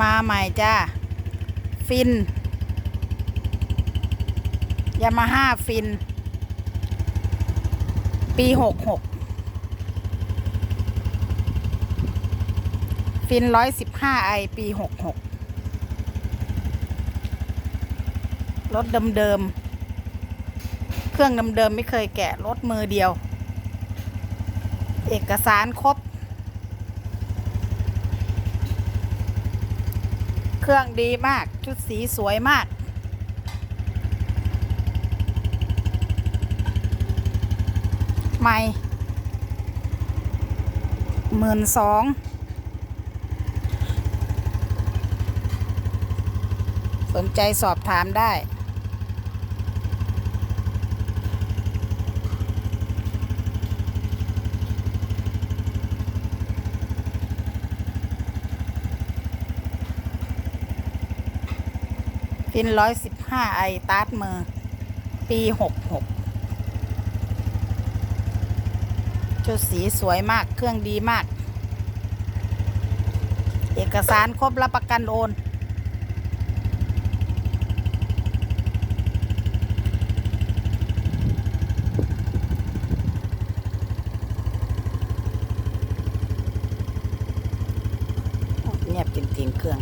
มาใหม่จ้า ฟิน ยามาฮ่าฟิน ปีหกหกฟินร้อยสิบห้าไอปีหกหกรถเดิมๆ เครื่องเดิมๆ ไม่เคยแกะรถมือเดียว เอกสารครบ เครื่องดีมาก ชุดสีสวยมาก ใหม่หมื่นสองสนใจสอบถามได้ พินร้อยสิบห้าไอตาร์ดมือ ปีหกหกชุดสีสวยมากเครื่องดีมาก เอกสารครบรับประกันโอนเงียบจริงๆเครื่อง